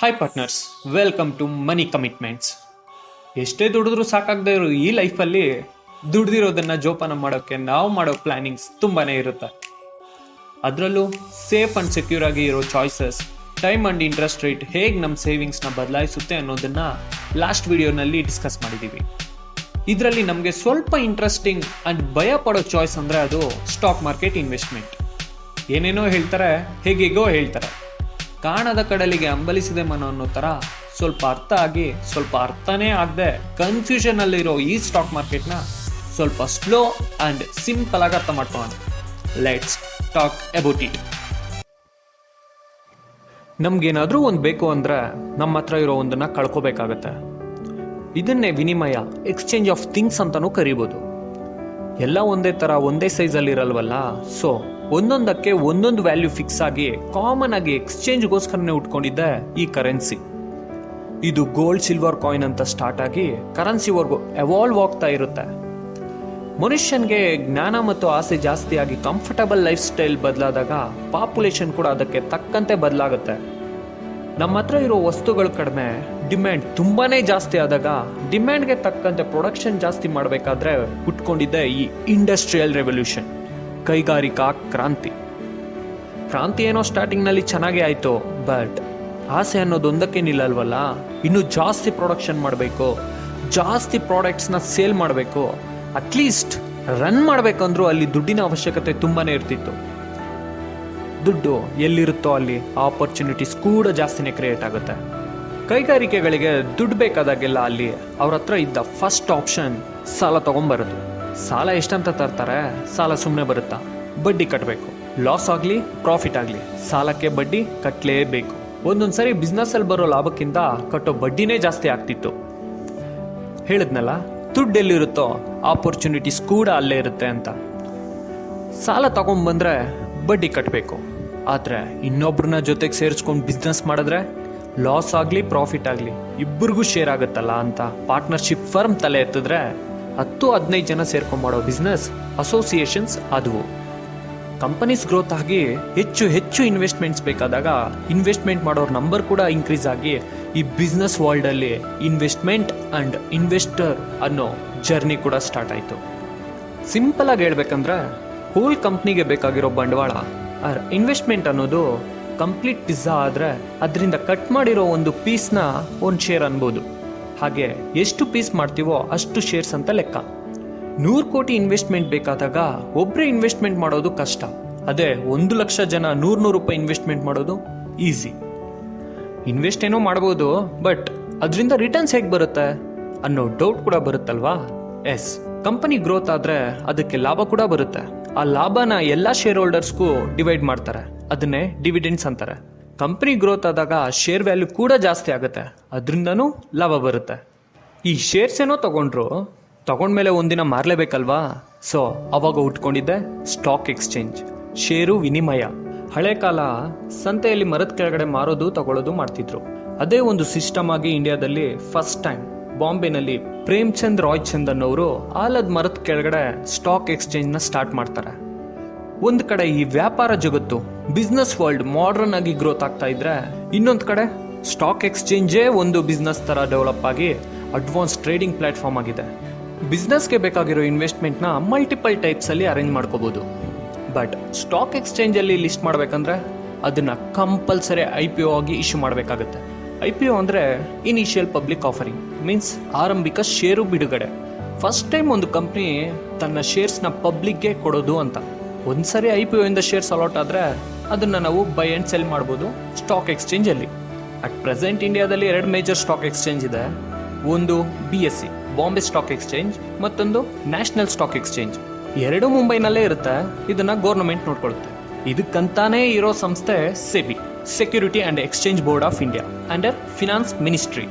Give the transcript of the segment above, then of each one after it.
Hi partners welcome to money commitments ಎಷ್ಟೇ ದುಡಿದ್ರೂ ಸಾಕಾಗದೇ ಇರೋ ಈ ಲೈಫಲ್ಲಿ ದುಡ್ದಿರೋದನ್ನ ಜೋಪಾನ ಮಾಡೋಕ್ಕೆ ನಾವು ಮಾಡೋ ಪ್ಲಾನಿಂಗ್ಸ್ ತುಂಬಾನೇ ಇರುತ್ತೆ. ಅದರಲ್ಲೂ ಸೇಫ್ ಅಂಡ್ ಸೆಕ್ಯೂರ್ ಆಗಿ ಇರೋ choices time and interest rate ಹೇಗೆ ನಮ್ಮ ಸೇವಿಂಗ್ಸ್ನ ಬದಲಾಯಿಸುತ್ತೆ ಅನ್ನೋದನ್ನ ಲಾಸ್ಟ್ ವಿಡಿಯೋನಲ್ಲಿ ಡಿಸ್ಕಸ್ ಮಾಡಿದ್ದೀವಿ ಇದರಲ್ಲಿ ನಮಗೆ ಸ್ವಲ್ಪ ಇಂಟ್ರೆಸ್ಟಿಂಗ್ ಅಂಡ್ ಭಯ ಪಡೋ ಚಾಯ್ಸ್ ಅಂದರೆ ಅದು ಸ್ಟಾಕ್ ಮಾರ್ಕೆಟ್ ಇನ್ವೆಸ್ಟ್ಮೆಂಟ್ ಏನೇನೋ ಹೇಳ್ತಾರೆ, ಹೇಗೆಗೋ ಹೇಳ್ತಾರೆ. ಕಾಣದ ಕಡಲಿಗೆ ಅಂಬಲಿಸಿದೆ ಮನೋ ಅನ್ನೋ ಥರ ಸ್ವಲ್ಪ ಅರ್ಥ ಆಗಿ, ಸ್ವಲ್ಪ ಅರ್ಥನೇ ಆಗದೆ ಕನ್ಫ್ಯೂಷನ್ ಅಲ್ಲಿರೋ ಈ ಸ್ಟಾಕ್ ಮಾರ್ಕೆಟ್ನ ಸ್ವಲ್ಪ ಸ್ಲೋ ಆ್ಯಂಡ್ ಸಿಂಪಲ್ ಆಗಿ ಅರ್ಥ ಮಾಡ್ಕೊಳ್ಳೋಣ. ಲೆಟ್ಸ್ ಟಾಕ್ ಅಬೌಟ್ ಇಟ್ ನಮಗೇನಾದರೂ ಒಂದು ಬೇಕು ಅಂದ್ರೆ ನಮ್ಮ ಹತ್ರ ಇರೋ ಒಂದನ್ನ ಕಳ್ಕೋಬೇಕಾಗತ್ತೆ. ಇದನ್ನೇ ವಿನಿಮಯ ಎಕ್ಸ್ಚೇಂಜ್ ಆಫ್ ಥಿಂಗ್ಸ್ ಅಂತಾನೂ ಕರಿಬೋದು. ಎಲ್ಲ ಒಂದೇ ಥರ ಒಂದೇ ಸೈಜಲ್ಲಿ ಇರಲ್ವಲ್ಲ ಸೊ ಒಂದೊಂದಕ್ಕೆ ಒಂದೊಂದು ವ್ಯಾಲ್ಯೂ ಫಿಕ್ಸ್ ಆಗಿ ಕಾಮನ್ ಆಗಿ ಎಕ್ಸ್ಚೇಂಜ್ಗೋಸ್ಕರನೇ ಉಟ್ಕೊಂಡಿದ್ದೆ ಈ ಕರೆನ್ಸಿ. ಇದು ಗೋಲ್ಡ್, ಸಿಲ್ವರ್ ಕಾಯಿನ್ ಅಂತ ಸ್ಟಾರ್ಟ್ ಆಗಿ ಕರೆನ್ಸಿವರೆಗೂ ಎವಾಲ್ವ್ ಆಗ್ತಾ ಇರುತ್ತೆ. ಮನುಷ್ಯನಿಗೆ ಜ್ಞಾನ ಮತ್ತು ಆಸೆ ಜಾಸ್ತಿ ಆಗಿ ಕಂಫರ್ಟಬಲ್ ಲೈಫ್ ಸ್ಟೈಲ್ ಬದಲಾದಾಗ ಪಾಪ್ಯುಲೇಷನ್ ಕೂಡ ಅದಕ್ಕೆ ತಕ್ಕಂತೆ ಬದಲಾಗುತ್ತೆ. ನಮ್ಮ ಹತ್ರ ಇರೋ ವಸ್ತುಗಳು ಕಡಿಮೆ, ಡಿಮ್ಯಾಂಡ್ ತುಂಬಾನೇ ಜಾಸ್ತಿ ಆದಾಗ ಡಿಮ್ಯಾಂಡ್ಗೆ ತಕ್ಕಂತೆ ಪ್ರೊಡಕ್ಷನ್ ಜಾಸ್ತಿ ಮಾಡಬೇಕಾದ್ರೆ ಹುಟ್ಕೊಂಡಿದ್ದೆ ಈ ಇಂಡಸ್ಟ್ರಿಯಲ್ ರೆವಲ್ಯೂಷನ್. ಕೈಗಾರಿಕಾ ಕ್ರಾಂತಿ. ಕ್ರಾಂತಿ ಏನೋ ಸ್ಟಾರ್ಟಿಂಗ್ನಲ್ಲಿ ಚೆನ್ನಾಗೇ ಆಯಿತು, ಬಟ್ ಆಸೆ ಅನ್ನೋದು ಒಂದಕ್ಕೆ ನಿಲ್ಲಲ್ವಲ್ಲ? ಇನ್ನೂ ಜಾಸ್ತಿ ಪ್ರೊಡಕ್ಷನ್ ಮಾಡಬೇಕು, ಜಾಸ್ತಿ ಪ್ರಾಡಕ್ಟ್ಸ್ನ ಸೇಲ್ ಮಾಡಬೇಕು ಅಟ್ಲೀಸ್ಟ್ ರನ್ ಮಾಡಬೇಕಂದ್ರೂ ಅಲ್ಲಿ ದುಡ್ಡಿನ ಅವಶ್ಯಕತೆ ತುಂಬಾ ಇರ್ತಿತ್ತು. ದುಡ್ಡು ಎಲ್ಲಿರುತ್ತೋ ಅಲ್ಲಿ ಆಪರ್ಚುನಿಟೀಸ್ ಕೂಡ ಜಾಸ್ತಿನೇ ಕ್ರಿಯೇಟ್ ಆಗುತ್ತೆ. ಕೈಗಾರಿಕೆಗಳಿಗೆ ದುಡ್ಡು ಬೇಕಾದಾಗೆಲ್ಲ ಅಲ್ಲಿ ಅವ್ರ ಹತ್ರ ಇದ್ದ ಫಸ್ಟ್ ಆಪ್ಷನ್ ಸಾಲ ತಗೊಂಬರೋದು. ಸಾಲ ಎಷ್ಟಂತ ತರ್ತಾರೆ? ಸಾಲ ಸುಮ್ಮನೆ ಬರುತ್ತಾ? ಬಡ್ಡಿ ಕಟ್ಟಬೇಕು ಲಾಸ್ ಆಗಲಿ ಪ್ರಾಫಿಟ್ ಆಗಲಿ. ಸಾಲಕ್ಕೆ ಬಡ್ಡಿ ಕಟ್ಟಲೇಬೇಕು ಒಂದೊಂದು ಸರಿ ಬಿಸ್ನೆಸ್ಸಲ್ಲಿ ಬರೋ ಲಾಭಕ್ಕಿಂತ ಕಟ್ಟೋ ಬಡ್ಡಿನೇ ಜಾಸ್ತಿ ಆಗ್ತಿತ್ತು. ಹೇಳಿದ್ನಲ್ಲ, ದುಡ್ಡು ಎಲ್ಲಿರುತ್ತೋ ಆಪರ್ಚುನಿಟೀಸ್ ಕೂಡ ಅಲ್ಲೇ ಇರುತ್ತೆ ಅಂತ. ಸಾಲ ತಗೊಂಡ್ಬಂದ್ರೆ ಬಡ್ಡಿ ಕಟ್ಟಬೇಕು ಆದರೆ ಇನ್ನೊಬ್ರನ್ನ ಜೊತೆಗೆ ಸೇರಿಸ್ಕೊಂಡು ಬಿಸ್ನೆಸ್ ಮಾಡಿದ್ರೆ ಲಾಸ್ ಆಗಲಿ ಪ್ರಾಫಿಟ್ ಆಗಲಿ ಇಬ್ಬರಿಗೂ ಶೇರ್ ಆಗುತ್ತಲ್ಲ ಅಂತ ಪಾರ್ಟ್ನರ್ಶಿಪ್ ಫರ್ಮ್ ತಲೆ ಎತ್ತಿದ್ರೆ ಹತ್ತು ಹದಿನೈದು ಜನ ಸೇರ್ಕೊಂಡು ಮಾಡೋ ಬಿಸ್ನೆಸ್ ಅಸೋಸಿಯೇಷನ್ಸ್ ಆದವು ಕಂಪನೀಸ್ ಗ್ರೋತ್ ಆಗಿ ಹೆಚ್ಚು ಹೆಚ್ಚು ಇನ್ವೆಸ್ಟ್ಮೆಂಟ್ಸ್ ಬೇಕಾದಾಗ ಇನ್ವೆಸ್ಟ್ಮೆಂಟ್ ಮಾಡೋರ ನಂಬರ್ ಕೂಡ ಇನ್ಕ್ರೀಸ್ ಆಗಿ ಈ ಬಿಸ್ನೆಸ್ ವರ್ಲ್ಡಲ್ಲಿ ಇನ್ವೆಸ್ಟ್ಮೆಂಟ್ ಅಂಡ್ ಇನ್ವೆಸ್ಟರ್ ಅನ್ನೋ ಜರ್ನಿ ಕೂಡ ಸ್ಟಾರ್ಟ್ ಆಯಿತು. ಸಿಂಪಲ್ ಆಗಿ ಹೇಳ್ಬೇಕಂದ್ರೆ ಹೋಲ್ ಕಂಪ್ನಿಗೆ ಬೇಕಾಗಿರೋ ಬಂಡವಾಳ ಆರ್ ಇನ್ವೆಸ್ಟ್ಮೆಂಟ್ ಅನ್ನೋದು ಕಂಪ್ಲೀಟ್ ಪಿಜ್ಜಾ ಆದರೆ ಅದರಿಂದ ಕಟ್ ಮಾಡಿರೋ ಒಂದು ಪೀಸ್ನ ಒಂದು ಶೇರ್ ಅನ್ಬೋದು. ಹಾಗೆ ಎಷ್ಟು ಪೀಸ್ ಮಾಡ್ತೀವೋ ಅಷ್ಟು ಶೇರ್ಸ್ ಅಂತ ಲೆಕ್ಕ. ನೂರು ಕೋಟಿ ಇನ್ವೆಸ್ಟ್ಮೆಂಟ್ ಬೇಕಾದಾಗ ಒಬ್ಬರೇ ಇನ್ವೆಸ್ಟ್ಮೆಂಟ್ ಮಾಡೋದು ಕಷ್ಟ. ಅದೇ ಒಂದು ಲಕ್ಷ ಜನ ನೂರು ನೂರು ರೂಪಾಯಿ ಇನ್ವೆಸ್ಟ್ಮೆಂಟ್ ಮಾಡೋದು ಈಸಿ ಇನ್ವೆಸ್ಟ್ ಏನೋ ಮಾಡ್ಬೋದು ಬಟ್ ಅದರಿಂದ ರಿಟರ್ನ್ಸ್ ಹೇಗೆ ಬರುತ್ತೆ ಅನ್ನೋ ಡೌಟ್ ಕೂಡ ಬರುತ್ತಲ್ವಾ? ಎಸ್ ಕಂಪನಿ ಗ್ರೋತ್ ಆದ್ರೆ ಅದಕ್ಕೆ ಲಾಭ ಕೂಡ ಬರುತ್ತೆ. ಆ ಲಾಭನ ಎಲ್ಲ ಶೇರ್ ಹೋಲ್ಡರ್ಸ್ಗೂ ಡಿವೈಡ್ ಮಾಡ್ತಾರೆ. ಅದನ್ನೇ ಡಿವಿಡೆಂಡ್ಸ್ ಅಂತಾರೆ. ಕಂಪನಿ ಗ್ರೋತ್ ಆದಾಗ ಶೇರ್ ವ್ಯಾಲ್ಯೂ ಕೂಡ ಜಾಸ್ತಿ ಆಗುತ್ತೆ. ಅದರಿಂದನೂ ಲಾಭ ಬರುತ್ತೆ. ಈ ಶೇರ್ಸ್ ಏನೋ ತಗೊಂಡ್ರು, ತಗೊಂಡ್ಮೇಲೆ ಒಂದಿನ ಮಾರಲೇಬೇಕಲ್ವಾ? ಸೊ ಅವಾಗ ಉಟ್ಕೊಂಡಿದ್ದೆ ಸ್ಟಾಕ್ ಎಕ್ಸ್ಚೇಂಜ್ ಷೇರು ವಿನಿಮಯ. ಹಳೆ ಕಾಲ ಸಂತೆಯಲ್ಲಿ ಮರದ ಕೆಳಗಡೆ ಮಾರೋದು, ತಗೊಳ್ಳೋದು ಮಾಡ್ತಿದ್ರು. ಅದೇ ಒಂದು ಸಿಸ್ಟಮ್ ಆಗಿ ಇಂಡಿಯಾದಲ್ಲಿ ಫಸ್ಟ್ ಟೈಮ್ ಬಾಂಬೆನಲ್ಲಿ ಪ್ರೇಮ್ಚಂದ್ ರಾಯ್ ಚಂದ್ ಅನ್ನೋರು ಆಲದ ಮರದ ಕೆಳಗಡೆ ಸ್ಟಾಕ್ ಎಕ್ಸ್ಚೇಂಜ್ನ ಸ್ಟಾರ್ಟ್ ಮಾಡ್ತಾರೆ. ಒಂದು ಕಡೆ ಈ ವ್ಯಾಪಾರ ಜಗತ್ತು ಬಿಸ್ನೆಸ್ ವರ್ಲ್ಡ್ ಮಾಡ್ರನ್ ಆಗಿ ಗ್ರೋತ್ ಆಗ್ತಾ ಇದ್ರೆ, ಇನ್ನೊಂದು ಕಡೆ ಸ್ಟಾಕ್ ಎಕ್ಸ್ಚೇಂಜೇ ಒಂದು ಬಿಸ್ನೆಸ್ ತರ ಡೆವಲಪ್ ಆಗಿ ಅಡ್ವಾನ್ಸ್ ಟ್ರೇಡಿಂಗ್ ಪ್ಲಾಟ್ಫಾರ್ಮ್ ಆಗಿದೆ. ಬಿಸ್ನೆಸ್ಗೆ ಬೇಕಾಗಿರೋ ಇನ್ವೆಸ್ಟ್ಮೆಂಟ್ನ ಮಲ್ಟಿಪಲ್ ಟೈಪ್ಸಲ್ಲಿ ಅರೇಂಜ್ ಮಾಡ್ಕೋಬಹುದು ಬಟ್ ಸ್ಟಾಕ್ ಎಕ್ಸ್ಚೇಂಜ್ ಅಲ್ಲಿ ಲಿಸ್ಟ್ ಮಾಡಬೇಕಂದ್ರೆ ಅದನ್ನ ಕಂಪಲ್ಸರಿ ಐ ಪಿ ಒ ಆಗಿ ಇಶ್ಯೂ ಮಾಡಬೇಕಾಗುತ್ತೆ. ಐ ಪಿ ಒ ಅಂದ್ರೆ ಇನಿಷಿಯಲ್ ಪಬ್ಲಿಕ್ ಆಫರಿಂಗ್ ಮೀನ್ಸ್ ಆರಂಭಿಕ ಷೇರು ಬಿಡುಗಡೆ. ಫಸ್ಟ್ ಟೈಮ್ ಒಂದು ಕಂಪ್ನಿ ತನ್ನ ಶೇರ್ಸ್ನ ಪಬ್ಲಿಕ್ಗೆ ಕೊಡೋದು ಅಂತ. ಒಂದ್ಸರಿ ಐ ಪಿ ಇಂದ ಶೇರ್ಸ್ ಅಲಾಟ್ ಆದ್ರೆ ಅದನ್ನ ನಾವು ಬೈ ಅಂಡ್ ಸೆಲ್ ಮಾಡ್ಬೋದು ಸ್ಟಾಕ್ ಎಕ್ಸ್ಚೇಂಜ್ ಅಲ್ಲಿ. ಅಟ್ ಪ್ರೆಸೆಂಟ್ ಇಂಡಿಯಾದಲ್ಲಿ ಎರಡು ಮೇಜರ್ ಸ್ಟಾಕ್ ಎಕ್ಸ್ಚೇಂಜ್ ಇದೆ. ಒಂದು B S C Bombay stock exchange ಮತ್ತೊಂದು ನ್ಯಾಷನಲ್ ಸ್ಟಾಕ್ ಎಕ್ಸ್ಚೇಂಜ್ ಎರಡು ಮುಂಬೈನಲ್ಲೇ ಇರುತ್ತೆ, ಇದನ್ನ ಗೌರ್ಮೆಂಟ್ ನೋಡ್ಕೊಳ್ಳುತ್ತೆ ಇದಕ್ಕಂತಾನೇ ಇರೋ ಸಂಸ್ಥೆ SEBI security and exchange board of India under finance ministry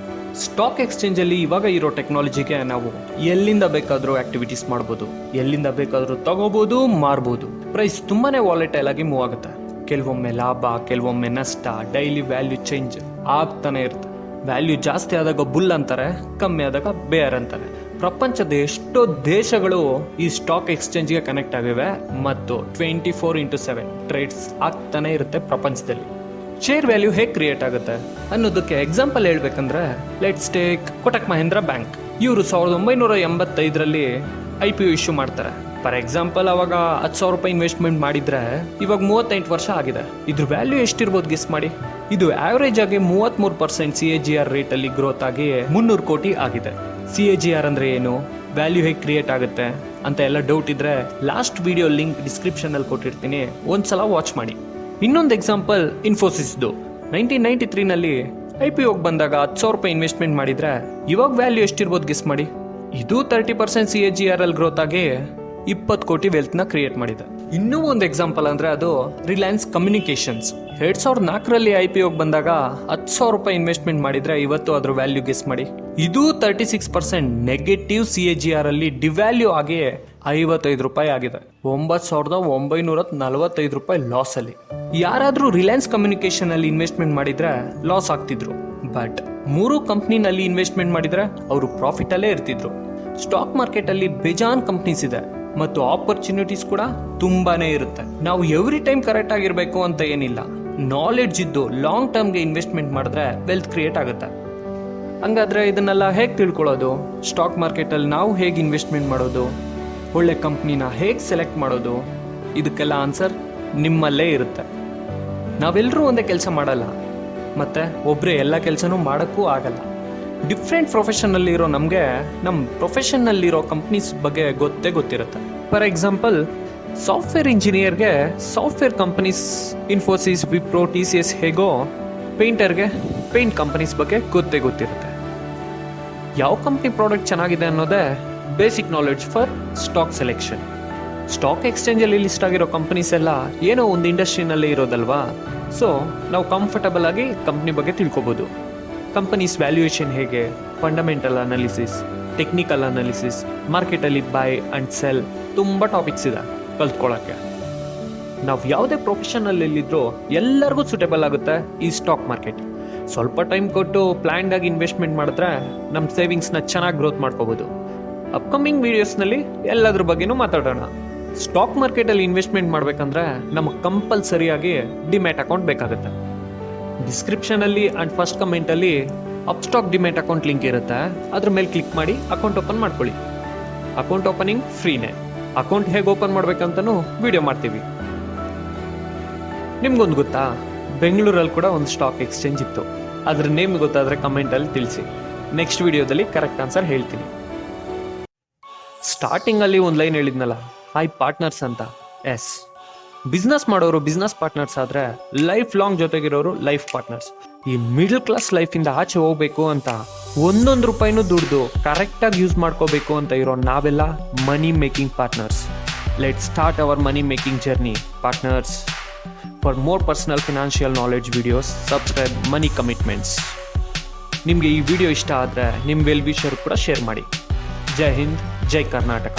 stock exchange ಅಲ್ಲಿ ಇವಾಗ ಇರೋ ಟೆಕ್ನಾಲಜಿಗೆ ನಾವು ಎಲ್ಲಿಂದ ಬೇಕಾದರೂ ಆಕ್ಟಿವಿಟೀಸ್ ಮಾಡ್ಬೋದು, ಎಲ್ಲಿಂದ ಬೇಕಾದರೂ ತಗೋಬಹುದು ಮಾರ್ಬೋದು. ಪ್ರೈಸ್ ತುಂಬಾನೇ ವಾಲೆಟೈಲ್ ಆಗಿ ಮೂವ್ ಆಗುತ್ತೆ. ಕೆಲವೊಮ್ಮೆ ಲಾಭ, ಕೆಲವೊಮ್ಮೆ ನಷ್ಟ ಡೈಲಿ ವ್ಯಾಲ್ಯೂ ಚೇಂಜ್ ಆಗ್ತಾನೆ ಇರುತ್ತೆ. ವ್ಯಾಲ್ಯೂ ಜಾಸ್ತಿ ಆದಾಗ ಬುಲ್ ಅಂತಾರೆ, ಕಮ್ಮಿ ಆದಾಗ ಬೇರ್ ಅಂತಾರೆ. ಪ್ರಪಂಚದ ಎಷ್ಟೋ ದೇಶಗಳು ಈ ಸ್ಟಾಕ್ ಎಕ್ಸ್ಚೇಂಜ್ಗೆ ಕನೆಕ್ಟ್ ಆಗಿವೆ ಮತ್ತು twenty four into seven trades ಆಗ್ತಾನೆ ಇರುತ್ತೆ ಪ್ರಪಂಚದಲ್ಲಿ. ಶೇರ್ ವ್ಯಾಲ್ಯೂ ಹೇಗೆ ಕ್ರಿಯೇಟ್ ಆಗುತ್ತೆ? ಅನ್ನೋದಕ್ಕೆ ಎಕ್ಸಾಂಪಲ್ ಹೇಳ್ಬೇಕಂದ್ರೆ let's take Kotak Mahindra bank ಇವರು ಸಾವಿರದ ಒಂಬೈನೂರ ಎಂಬತ್ತೈದರಲ್ಲಿ ಐ ಪಿ ಯು ಇಶ್ಯೂ ಮಾಡ್ತಾರೆ. ಫಾರ್ ಎಕ್ಸಾಂಪಲ್ ಅವಾಗ ಹತ್ತು ಸಾವಿರ ರೂಪಾಯಿ ಇನ್ವೆಸ್ಟ್ಮೆಂಟ್ ಮಾಡಿದ್ರೆ ಇವಾಗ ಮೂವತ್ತೆಂಟು ವರ್ಷ ಆಗಿದೆ. ಇದ್ರ ವ್ಯಾಲ್ಯೂ ಎಷ್ಟಿರ್ಬೋದು ಗೆಸ್ ಮಾಡಿ? ಇದು ಆವರೇಜ್ ಆಗಿ ಮೂವತ್ತ್ಮೂರು percent C A G R ರೇಟಲ್ಲಿ ಗ್ರೋತ್ ಆಗಿ ಮುನ್ನೂರು ಕೋಟಿ ಆಗಿದೆ. ಸಿ ಎ ಜಿ ಆರ್ ಅಂದರೆ ಏನು? ವ್ಯಾಲ್ಯೂ ಹೇಗೆ ಕ್ರಿಯೇಟ್ ಆಗುತ್ತೆ? ಅಂತ ಎಲ್ಲ ಡೌಟ್ ಇದ್ರೆ ಲಾಸ್ಟ್ ವಿಡಿಯೋ ಲಿಂಕ್ ಡಿಸ್ಕ್ರಿಪ್ಷನಲ್ಲಿ ಕೊಟ್ಟಿರ್ತೀನಿ. ಒಂದ್ಸಲ ವಾಚ್ ಮಾಡಿ. ಇನ್ನೊಂದು ಎಕ್ಸಾಂಪಲ್ ಇನ್ಫೋಸಿಸ್ದು ನೈನ್ಟೀನ್ ನೈಂಟಿ ತ್ರೀನಲ್ಲಿ ಐ ಪಿ ಹೋಗಿ ಬಂದಾಗ ಹತ್ತು ಸಾವಿರ ರೂಪಾಯಿ ಇನ್ವೆಸ್ಟ್ಮೆಂಟ್ ಮಾಡಿದ್ರೆ ಇವಾಗ ವ್ಯಾಲ್ಯೂ ಎಷ್ಟಿರ್ಬೋದು ಗೆಸ್ ಮಾಡಿ? ಇದು thirty percent C A G R ಅಲ್ಲಿ ಗ್ರೋತ್ ಆಗಿ ಇಪ್ಪತ್ತು ಕೋಟಿ ವೆಲ್ತ್ನ ಕ್ರಿಯೇಟ್ ಮಾಡಿದೆ. ಇನ್ನೂ ಒಂದು ಎಕ್ಸಾಂಪಲ್ ಅಂದ್ರೆ ಅದು ರಿಲಯನ್ಸ್ ಕಮ್ಯುನಿಕೇಷನ್ಸ್ ಎರಡ್ ಸಾವಿರದ ನಾಲ್ಕರಲ್ಲಿ ಐ ಪಿ ಹೋಗಿ ಬಂದಾಗ ಹತ್ತು ಸಾವಿರ ರೂಪಾಯಿ ಇನ್ವೆಸ್ಟ್ಮೆಂಟ್ ಮಾಡಿದ್ರೆ ಇವತ್ತು ಅದ್ರ ವ್ಯಾಲ್ಯೂ ಗೆಸ್ ಮಾಡಿ. ಇದು thirty six percent negative C A G R ಅಲ್ಲಿ ಡಿವ್ಯಾಲ್ಯೂ ಆಗಿ ಐವತ್ತೈದು ರೂಪಾಯಿ ಆಗಿದೆ. ಒಂಬತ್ತು ಸಾವಿರದ ಒಂಬೈನೂರ ನಲವತ್ತೈದು ರೂಪಾಯಿ ಲಾಸ್ ಅಲ್ಲಿ. ಯಾರಾದ್ರೂ ರಿಲಯನ್ಸ್ ಕಮ್ಯುನಿಕೇಶನ್ ಅಲ್ಲಿ ಇನ್ವೆಸ್ಟ್ಮೆಂಟ್ ಮಾಡಿದ್ರೆ ಲಾಸ್ ಆಗ್ತಿದ್ರು. ಬಟ್ ಮೂರು ಕಂಪ್ನಿನಲ್ಲಿ ಇನ್ವೆಸ್ಟ್ಮೆಂಟ್ ಮಾಡಿದ್ರೆ ಅವರು ಪ್ರಾಫಿಟ್ ಅಲ್ಲೇ ಇರ್ತಿದ್ರು. ಸ್ಟಾಕ್ ಮಾರ್ಕೆಟ್ ಅಲ್ಲಿ ಬೇಜಾನ್ ಕಂಪ್ನೀಸ್ ಇದೆ. ಮತ್ತು ಆಪರ್ಚುನಿಟೀಸ್ ಕೂಡ ತುಂಬಾನೇ ಇರುತ್ತೆ. ನಾವು ಎವ್ರಿ ಟೈಮ್ ಕರೆಕ್ಟ್ ಆಗಿರಬೇಕು ಅಂತ ಏನಿಲ್ಲ. ನಾಲೆಡ್ಜ್ ಇದ್ದು ಲಾಂಗ್ ಟರ್ಮ್ಗೆ ಇನ್ವೆಸ್ಟ್ಮೆಂಟ್ ಮಾಡಿದ್ರೆ ವೆಲ್ತ್ ಕ್ರಿಯೇಟ್ ಆಗುತ್ತೆ. ಹಂಗಾದ್ರೆ ಇದನ್ನೆಲ್ಲ ಹೇಗೆ ತಿಳ್ಕೊಳ್ಳೋದು? ಸ್ಟಾಕ್ ಮಾರ್ಕೆಟಲ್ಲಿ ನಾವು ಹೇಗೆ ಇನ್ವೆಸ್ಟ್ಮೆಂಟ್ ಮಾಡೋದು? ಒಳ್ಳೆ ಕಂಪ್ನಿನ ಹೇಗೆ ಸೆಲೆಕ್ಟ್ ಮಾಡೋದು? ಇದಕ್ಕೆಲ್ಲ ಆನ್ಸರ್ ನಿಮ್ಮಲ್ಲೇ ಇರುತ್ತೆ. ನಾವೆಲ್ಲರೂ ಒಂದೇ ಕೆಲಸ ಮಾಡಲ್ಲ. ಮತ್ತೆ ಒಬ್ಬರೇ ಎಲ್ಲ ಕೆಲಸನೂ ಮಾಡೋಕ್ಕೂ ಆಗಲ್ಲ. ಡಿಫ್ರೆಂಟ್ ಪ್ರೊಫೆಷನ್ನಲ್ಲಿರೋ ನಮಗೆ ನಮ್ಮ ಪ್ರೊಫೆಷನ್ನಲ್ಲಿರೋ ಕಂಪ್ನೀಸ್ ಬಗ್ಗೆ ಗೊತ್ತೇ ಗೊತ್ತಿರುತ್ತೆ. For example software ಇಂಜಿನಿಯರ್ಗೆ software companies Infosys Wipro T C S ಹೇಗೋ ಪೇಂಟರ್ಗೆ ಪೇಂಟ್ ಕಂಪನೀಸ್ ಬಗ್ಗೆ ಗೊತ್ತೇ ಗೊತ್ತಿರುತ್ತೆ. ಯಾವ ಕಂಪ್ನಿ ಪ್ರಾಡಕ್ಟ್ ಚೆನ್ನಾಗಿದೆ ಅನ್ನೋದೇ basic knowledge for stock selection stock ಎಕ್ಸ್ಚೇಂಜಲ್ಲಿ list ಆಗಿರೋ ಕಂಪನೀಸ್ ಎಲ್ಲ ಏನೋ ಒಂದು ಇಂಡಸ್ಟ್ರಿನಲ್ಲಿ ಇರೋದಲ್ವಾ? ಸೊ ನಾವು ಕಂಫರ್ಟಬಲ್ ಆಗಿ ಕಂಪ್ನಿ ಬಗ್ಗೆ ತಿಳ್ಕೊಬೋದು. ಕಂಪನೀಸ್ ವ್ಯಾಲ್ಯೂಯೇಷನ್ ಹೇಗೆ? ಫಂಡಮೆಂಟಲ್ ಅನಾಲಿಸಿಸ್ ಟೆಕ್ನಿಕಲ್ ಅನಾಲಿಸಿಸ್ ಮಾರ್ಕೆಟಲ್ಲಿ ಬೈ ಆ್ಯಂಡ್ ಸೆಲ್ ತುಂಬ ಟಾಪಿಕ್ಸ್ ಇದೆ ಕಲ್ತ್ಕೊಳ್ಳೋಕ್ಕೆ ನಾವು ಯಾವುದೇ ಪ್ರೊಫೆಷನಲ್ಲಿದ್ದರೂ ಎಲ್ಲರಿಗೂ ಸೂಟೇಬಲ್ ಆಗುತ್ತೆ ಈ ಸ್ಟಾಕ್ ಮಾರ್ಕೆಟ್ ಸ್ವಲ್ಪ ಟೈಮ್ ಕೊಟ್ಟು ಪ್ಲ್ಯಾಂಡ್ ಆಗಿ ಇನ್ವೆಸ್ಟ್ಮೆಂಟ್ ಮಾಡಿದ್ರೆ ನಮ್ಮ ಸೇವಿಂಗ್ಸ್ನ ಚೆನ್ನಾಗಿ ಗ್ರೋತ್ ಮಾಡ್ಕೋಬೋದು. ಅಪ್ಕಮಿಂಗ್ ವೀಡಿಯೋಸ್ನಲ್ಲಿ ಎಲ್ಲದ್ರ ಬಗ್ಗೆನೂ ಮಾತಾಡೋಣ. ಸ್ಟಾಕ್ ಮಾರ್ಕೆಟಲ್ಲಿ ಇನ್ವೆಸ್ಟ್ಮೆಂಟ್ ಮಾಡಬೇಕಂದ್ರೆ ನಮಗೆ ಕಂಪಲ್ಸರಿಯಾಗಿ ಡಿಮ್ಯಾಟ್ ಅಕೌಂಟ್ ಬೇಕಾಗುತ್ತೆ. ಡಿಸ್ಕ್ರಿಪ್ಷನಲ್ಲಿ ಆ್ಯಂಡ್ ಫಸ್ಟ್ ಕಮೆಂಟಲ್ಲಿ ಅಪ್ಸ್ಟಾಕ್ ಡಿಮೆಂಟ್ ಅಕೌಂಟ್ ಲಿಂಕ್ ಇರುತ್ತೆ. ಅದ್ರ ಮೇಲೆ ಕ್ಲಿಕ್ ಮಾಡಿ ಅಕೌಂಟ್ ಓಪನ್ ಮಾಡ್ಕೊಳ್ಳಿ. ಅಕೌಂಟ್ ಓಪನಿಂಗ್ ಫ್ರೀನೇ ಅಕೌಂಟ್ ಹೇಗೆ ಓಪನ್ ಮಾಡ್ಬೇಕಂತನೂ ವಿಡಿಯೋ ಮಾಡ್ತೀವಿ. ನಿಮ್ಗೊಂದು ಗೊತ್ತಾ? ಬೆಂಗಳೂರಲ್ಲಿ ಕೂಡ ಒಂದು ಸ್ಟಾಕ್ ಎಕ್ಸ್ಚೇಂಜ್ ಇತ್ತು. ಅದ್ರ ನೇಮ್ ಗೊತ್ತಾದರೆ ಕಮೆಂಟಲ್ಲಿ ತಿಳಿಸಿ. ನೆಕ್ಸ್ಟ್ ವಿಡಿಯೋದಲ್ಲಿ ಕರೆಕ್ಟ್ ಆನ್ಸರ್ ಹೇಳ್ತೀನಿ. ಸ್ಟಾರ್ಟಿಂಗಲ್ಲಿ ಒಂದು ಲೈನ್ ಹೇಳಿದ್ನಲ್ಲ ಐ ಪಾರ್ಟ್ನರ್ಸ್ ಅಂತ. ಎಸ್ ಬಿಸ್ನೆಸ್ ಮಾಡೋರು ಬಿಸ್ನೆಸ್ ಪಾರ್ಟ್ನರ್ಸ್ ಆದರೆ ಲೈಫ್ ಲಾಂಗ್ ಜೊತೆಗಿರೋರು ಲೈಫ್ ಪಾರ್ಟ್ನರ್ಸ್ ಈ ಮಿಡಲ್ ಕ್ಲಾಸ್ ಲೈಫಿಂದ ಆಚೆ ಹೋಗ್ಬೇಕು ಅಂತ ಒಂದೊಂದು ರೂಪಾಯಿನೂ ದುಡ್ದು ಕರೆಕ್ಟಾಗಿ ಯೂಸ್ ಮಾಡ್ಕೋಬೇಕು ಅಂತ ಇರೋ ನಾವೆಲ್ಲ money making partners let start our money making journey partners for more personal financial knowledge videos subscribe money commitments ನಿಮಗೆ ಈ ವಿಡಿಯೋ ಇಷ್ಟ ಆದರೆ ನಿಮ್ಮ ವೆಲ್ ವಿಷರ್ ಕೂಡ ಶೇರ್ ಮಾಡಿ. ಜೈ ಹಿಂದ್ ಜೈ ಕರ್ನಾಟಕ